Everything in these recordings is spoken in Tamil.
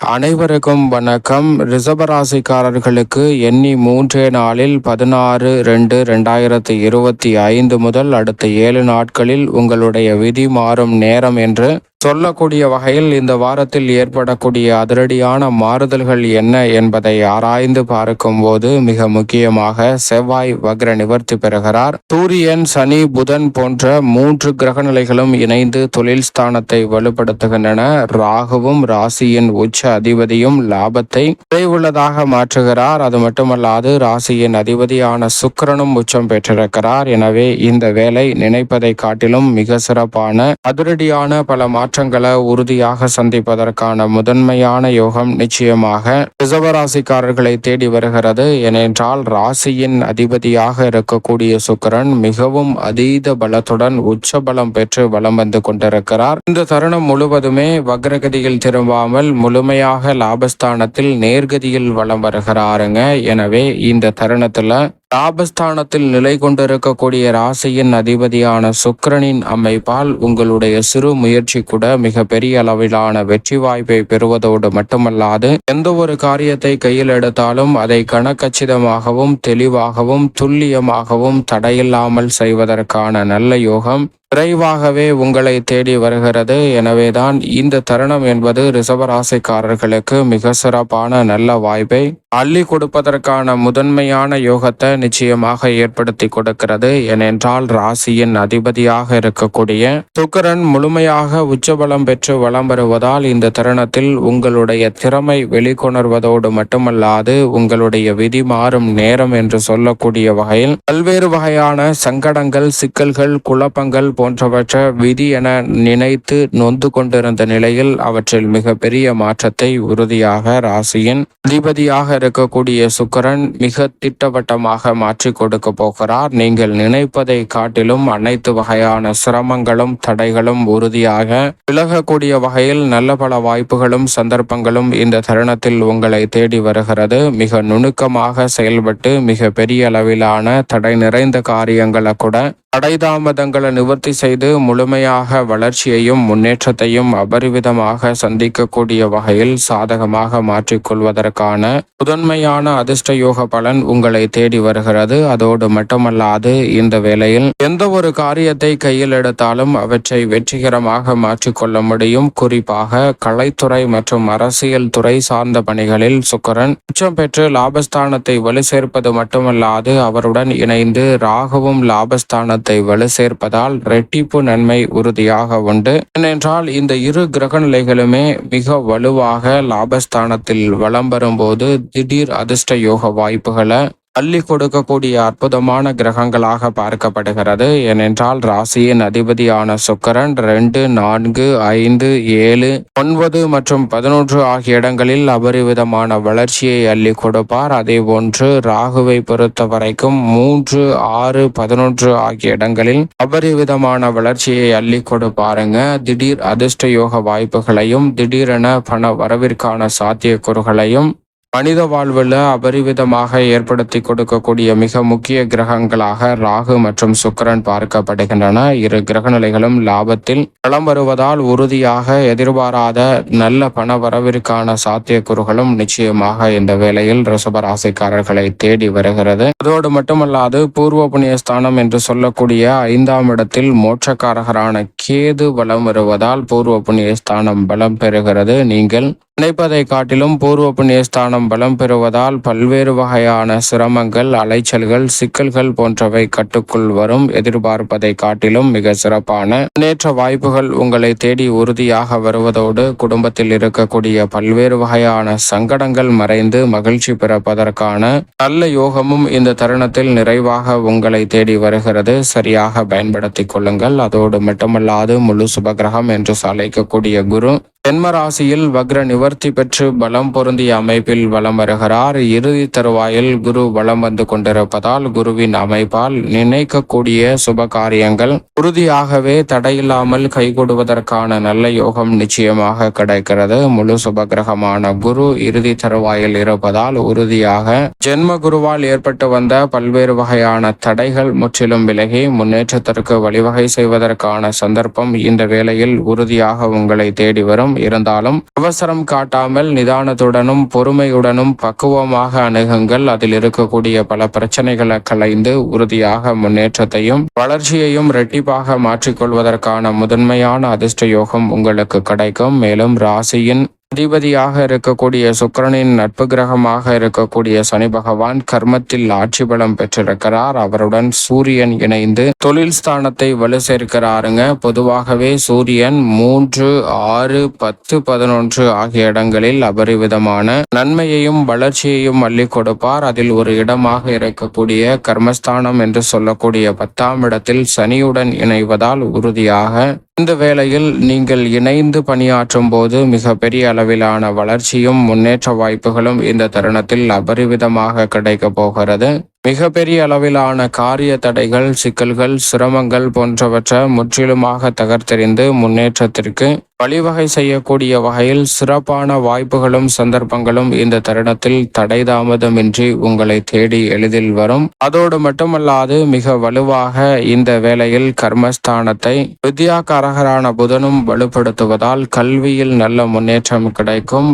அனைவருக்கும் வணக்கம். ரிசபராசிக்காரர்களுக்கு எண்ணி மூன்றே நாளில் பதினாறு ரெண்டு ரெண்டாயிரத்தி இருபத்தி ஐந்து முதல் அடுத்த ஏழு நாட்களில் உங்களுடைய விதி மாறும் நேரம் என்று சொல்லக்கூடிய வகையில் இந்த வாரத்தில் ஏற்படக்கூடிய அதிரடியான மாறுதல்கள் என்ன என்பதை ஆராய்ந்து பார்க்கும்போது மிக முக்கியமாக செவ்வாய் வக்ர நிவர்த்தி பெறுகிறார். சூரியன் சனி புதன் போன்ற மூன்று கிரகநிலைகளும் இணைந்து தொழில் ஸ்தானத்தை வலுப்படுத்துகின்றன. ராகுவும் ராசியின் உச்ச அதிபதியும் லாபத்தை குறைவுள்ளதாக மாற்றுகிறார். அது மட்டுமல்லாது ராசியின் அதிபதியான சுக்கிரனும் உச்சம் பெற்றிருக்கிறார். எனவே இந்த வேலை நினைப்பதை காட்டிலும் மிக சிறப்பான அதிரடியான பல மாற்றங்களை உறுதியாக சந்திப்பதற்கான முதன்மையான யோகம் நிச்சயமாக ரிசவராசிக்காரர்களை தேடி வருகிறது. ஏனென்றால் ராசியின் அதிபதியாக இருக்கக்கூடிய சுக்கிரன் மிகவும் அதீத பலத்துடன் உச்ச பலம் பெற்று வலம் வந்து கொண்டிருக்கிறார். இந்த தருணம் முழுவதுமே வக்ரகதியில் திரும்பாமல் முழுமையாக லாபஸ்தானத்தில் நேர்கதியில் வலம் வருகிறாருங்க. எனவே இந்த தருணத்துல லாபஸ்தானத்தில் நிலை கொண்டிருக்கக்கூடிய ராசியின் அதிபதியான சுக்கிரனின் அமைப்பால் உங்களுடைய சிறு முயற்சி கூட மிக பெரிய அளவிலான வெற்றி வாய்ப்பை பெறுவதோடு மட்டுமல்லாது எந்த ஒரு காரியத்தை கையில் எடுத்தாலும் அதை கணக்கச்சிதமாகவும் தெளிவாகவும் துல்லியமாகவும் தடையில்லாமல் செய்வதற்கான நல்ல யோகம் விரைவாகவே உங்களை தேடி வருகிறது. எனவேதான் இந்த தருணம் என்பது ரிசவராசிக்காரர்களுக்கு மிக சிறப்பான நல்ல வாய்ப்பை அள்ளி கொடுப்பதற்கான முதன்மையான யோகத்தை நிச்சயமாக ஏற்படுத்தி கொடுக்கிறது. ஏனென்றால் ராசியின் அதிபதியாக இருக்கக்கூடிய சுக்கரன் முழுமையாக உச்சபலம் பெற்று வலம் வருவதால் இந்த தருணத்தில் உங்களுடைய திறமை வெளிக்கொணர்வதோடு மட்டுமல்லாது உங்களுடைய விதி மாறும் நேரம் என்று சொல்லக்கூடிய வகையில் பல்வேறு வகையான சங்கடங்கள் சிக்கல்கள் குழப்பங்கள் போன்றவற்றை விதி என நினைத்து நொந்து கொண்டிருந்த நிலையில் அவற்றில் மிக பெரிய மாற்றத்தை உறுதியாக ராசியின் அதிபதியாக இருக்கக்கூடிய சுக்கரன் மிக திட்டவட்டமாக மாற்றி கொடுக்க போகிறார். நீங்கள் நினைப்பதை காட்டிலும் அனைத்து வகையான சிரமங்களும் தடைகளும் உறுதியாக விலகக்கூடிய வகையில் நல்ல பல வாய்ப்புகளும் சந்தர்ப்பங்களும் இந்த தருணத்தில் உங்களை தேடி வருகிறது. மிக நுணுக்கமாக செயல்பட்டு மிக பெரிய அளவிலான தடை நிறைந்த காரியங்களை கூட தடைதாமதங்களை நிவர்த்தி செய்து முழுமையாக வளர்ச்சியையும் முன்னேற்றத்தையும் அபரிவிதமாக சந்திக்கக்கூடிய வகையில் சாதகமாக மாற்றிக்கொள்வதற்கான முதன்மையான அதிர்ஷ்ட யோக பலன் உங்களை தேடி வருகிறது. அதோடு மட்டுமல்லாது இந்த வேளையில் எந்த ஒரு காரியத்தை கையில் எடுத்தாலும் அவற்றை வெற்றிகரமாக மாற்றிக்கொள்ள முடியும். குறிப்பாக கலைத்துறை மற்றும் அரசியல் துறை சார்ந்த பணிகளில் சுக்கரன் உச்சம் பெற்று லாபஸ்தானத்தை வலு சேர்ப்பது மட்டுமல்லாது அவருடன் இணைந்து ராகவும் லாபஸ்தான லாபஸ்தானத்தை வலு சேர்ப்பதால் ரெட்டிப்பு நன்மை உறுதியாக உண்டு. ஏனென்றால் இந்த இரு கிரக நிலைகளுமே மிக வலுவாக லாபஸ்தானத்தில் வலம் வரும்போது திடீர் அதிர்ஷ்ட யோக வாய்ப்புகளை அள்ளி கொடுக்கக்கூடிய அற்புதமான கிரகங்களாக பார்க்கப்படுகிறது. ஏனென்றால் ராசியின் அதிபதியான சுக்கரன் ரெண்டு நான்கு ஐந்து ஏழு ஒன்பது மற்றும் பதினொன்று ஆகிய இடங்களில் அபரிவிதமான வளர்ச்சியை அள்ளி கொடுப்பார். அதே போன்று ராகுவை பொறுத்த வரைக்கும் மூன்று ஆறு பதினொன்று ஆகிய இடங்களில் அபரிவிதமான வளர்ச்சியை அள்ளி கொடுப்பாருங்க. திடீர் அதிர்ஷ்ட யோக வாய்ப்புகளையும் திடீரென பண வரவிற்கான சாத்தியக்கூறுகளையும் மனித வாழ்வில் அபரிவிதமாக ஏற்படுத்தி கொடுக்கக்கூடிய மிக முக்கிய கிரகங்களாக ராகு மற்றும் சுக்கரன் பார்க்கப்படுகின்றன. இரு கிரகநிலைகளும் லாபத்தில் நலம் வருவதால் உறுதியாக எதிர்பாராத நல்ல பண வரவிற்கான சாத்தியக்கூறுகளும் நிச்சயமாக இந்த வேளையில் ரிஷபராசிக்காரர்களை தேடி வருகிறது. அதோடு மட்டுமல்லாது பூர்வ புண்ணிய ஸ்தானம் என்று சொல்லக்கூடிய ஐந்தாம் இடத்தில் மோட்சக்காரகரான கேது வலம் வருவதால் பூர்வ புண்ணிய ஸ்தானம் பலம் பெறுகிறது. நீங்கள் நினைப்பதை காட்டிலும் பூர்வ புண்ணிய ஸ்தானம் பலம் பெறுவதால் பல்வேறு வகையான சிரமங்கள் அலைச்சல்கள் சிக்கல்கள் போன்றவை கட்டுக்குள் வரும். எதிர்பார்ப்பதை காட்டிலும் மிக சிறப்பான முன்னேற்ற வாய்ப்புகள் உங்களை தேடி உறுதியாக வருவதோடு குடும்பத்தில் இருக்கக்கூடிய பல்வேறு வகையான சங்கடங்கள் மறைந்து மகிழ்ச்சி பிறப்பதற்கான நல்ல யோகமும் இந்த தருணத்தில் நிறைவாக உங்களை தேடி வருகிறது. சரியாக பயன்படுத்திக் கொள்ளுங்கள். அதோடு மட்டுமல்லாது முழு சுபகிரகம் என்று அழைக்கக்கூடிய குரு தென்மராசியில் வக்ர நிவர் நிவர்த்தி பெற்று பலம் பொருந்திய அமைப்பில் வலம் வருகிறார். இறுதி தருவாயில் குரு வலம் வந்து கொண்டிருப்பதால் குருவின் அமைப்பால் நினைக்கக்கூடிய சுப காரியங்கள் உறுதியாகவே தடையில்லாமல் கைகூடுவதற்கான நல்ல யோகம் நிச்சயமாக கிடைக்கிறது. முழு சுபகிரகமான குரு இறுதி தருவாயில் இருப்பதால் உறுதியாக ஜென்ம குருவால் ஏற்பட்டு வந்த பல்வேறு வகையான தடைகள் முற்றிலும் விலகி முன்னேற்றத்திற்கு வழிவகை செய்வதற்கான சந்தர்ப்பம் இந்த வேளையில் உறுதியாக உங்களை தேடி வரும். இருந்தாலும் அவசரம் காட்டாமல் நிதானத்துடனும் பொறுமையுடனும் பக்குவமாக அணுகுங்கள். அதில் இருக்கக்கூடிய பல பிரச்சனைகளை களைந்து உறுதியாக முன்னேற்றத்தையும் வளர்ச்சியையும் இரட்டிப்பாக மாற்றிக்கொள்வதற்கான முதன்மையான அதிர்ஷ்ட யோகம் உங்களுக்கு கிடைக்கும். மேலும் ராசியின் அதிபதியாக இருக்கக்கூடிய சுக்கிரனின் நட்பு கிரகமாக இருக்கக்கூடிய சனி பகவான் கர்மத்தில் ஆட்சி பலம் பெற்றிருக்கிறார். அவருடன் சூரியன் இணைந்து தொழில் ஸ்தானத்தை வலு சேர்க்கிறாருங்க. பொதுவாகவே சூரியன் மூன்று ஆறு பத்து பதினொன்று ஆகிய இடங்களில் அபரிவிதமான நன்மையையும் வளர்ச்சியையும் அள்ளி கொடுப்பார். அதில் ஒரு இடமாக இருக்கக்கூடிய கர்மஸ்தானம் என்று சொல்லக்கூடிய பத்தாம் இடத்தில் சனியுடன் இணைவதால் உறுதியாக இந்த வேளையில் நீங்கள் இணைந்து பணியாற்றும் போது மிக பெரிய அளவிலான வளர்ச்சியும் முன்னேற்ற வாய்ப்புகளும் இந்த தருணத்தில் அபரிவிதமாக கிடைக்கப் போகிறது. மிகப்பெரிய அளவிலான காரிய தடைகள் சிக்கல்கள் சிரமங்கள் போன்றவற்றை முற்றிலுமாக தகர்த்தெறிந்து முன்னேற்றத்திற்கு வழிவகை செய்யக்கூடிய வகையில் சிறப்பான வாய்ப்புகளும் சந்தர்ப்பங்களும் இந்த தருணத்தில் தடை தாமதமின்றி உங்களை தேடி எளிதில் வரும். அதோடு மட்டுமல்லாது மிக வலுவாக இந்த வேளையில் கர்மஸ்தானத்தை வித்யாகாரகரான புதனும் வலுப்படுத்துவதால் கல்வியில் நல்ல முன்னேற்றம் கிடைக்கும்.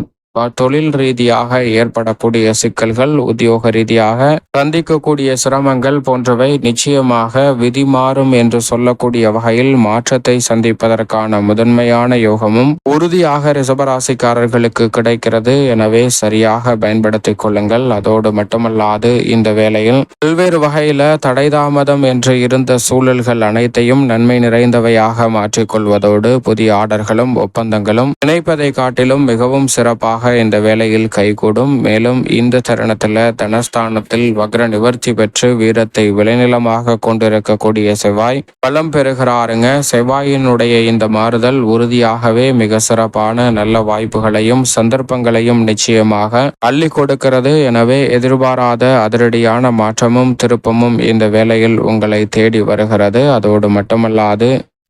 தொழில் ரீதியாக ஏற்படக்கூடிய சிக்கல்கள் உத்தியோக ரீதியாக சந்திக்கக்கூடிய சிரமங்கள் போன்றவை நிச்சயமாக விதி மாறும் என்று சொல்லக்கூடிய வகையில் மாற்றத்தை சந்திப்பதற்கான முதன்மையான யோகமும் உறுதியாக ரிசபராசிக்காரர்களுக்கு கிடைக்கிறது. எனவே சரியாக பயன்படுத்திக் கொள்ளுங்கள். அதோடு மட்டுமல்லாது இந்த வேளையில் பல்வேறு வகையில தடை தாமதம் என்று இருந்த சூழல்கள் அனைத்தையும் நன்மை நிறைந்தவையாக மாற்றிக்கொள்வதோடு புதிய ஆர்டர்களும் ஒப்பந்தங்களும் நினைப்பதை காட்டிலும் மிகவும் சிறப்பாக இந்த வேலையில் கைகூடும். மேலும் இந்த தருணத்துல தனஸ்தானத்தில் வக்ர நிவர்த்தி பெற்று வீரத்தை விளைநிலமாக கொண்டிருக்கக்கூடிய செவ்வாய் பலம் பெறுகிறாருங்க. செவ்வாயினுடைய இந்த மாறுதல் உறுதியாகவே மிக சிறப்பான நல்ல வாய்ப்புகளையும் சந்தர்ப்பங்களையும் நிச்சயமாக அள்ளி கொடுக்கிறது. எனவே எதிர்பாராத அதிரடியான மாற்றமும் திருப்பமும் இந்த வேலையில் உங்களை தேடி வருகிறது. அதோடு மட்டுமல்லாது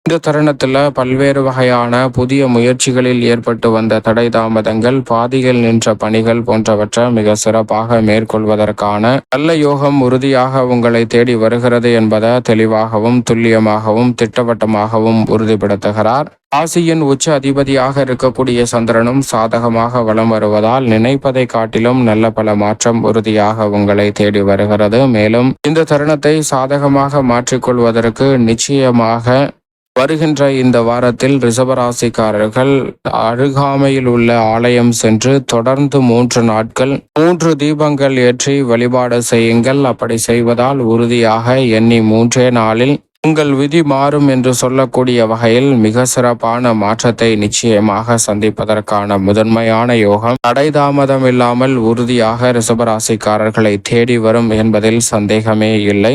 இந்த தருணத்தில் பல்வேறு வகையான புதிய முயற்சிகளில் ஏற்பட்டு வந்த தடை தாமதங்கள் பாதியில் நின்ற பணிகள் போன்றவற்றை மிக சிறப்பாக மேற்கொள்வதற்கான நல்ல யோகம் உறுதியாக உங்களை தேடி வருகிறது என்பதை தெளிவாகவும் துல்லியமாகவும் திட்டவட்டமாகவும் உறுதிப்படுத்துகிறார். ராசியின் உச்ச அதிபதியாக இருக்கக்கூடிய சந்திரனும் சாதகமாக வலம் வருவதால் நினைப்பதை காட்டிலும் நல்ல பல மாற்றம் உறுதியாக உங்களை தேடி வருகிறது. மேலும் இந்த தருணத்தை சாதகமாக மாற்றிக்கொள்வதற்கு நிச்சயமாக வருகின்ற இந்த வாரத்தில் ரிஷபராசிக்காரர்கள் அருகாமையில் உள்ள ஆலயம் சென்று தொடர்ந்து மூன்று நாட்கள் மூன்று தீபங்கள் ஏற்றி வழிபாடு செய்யுங்கள். அப்படி செய்வதால் உறுதியாக எண்ணி மூன்றே நாளில் உங்கள் விதி மாறும் என்று சொல்லக்கூடிய வகையில் மிக சிறப்பான மாற்றத்தை நிச்சயமாக சந்திப்பதற்கான முதன்மையான யோகம். தடைதாமதம் இல்லாமல் உறுதியாக ரிஷபராசிக்காரர்களை தேடி வரும் என்பதில் சந்தேகமே இல்லை.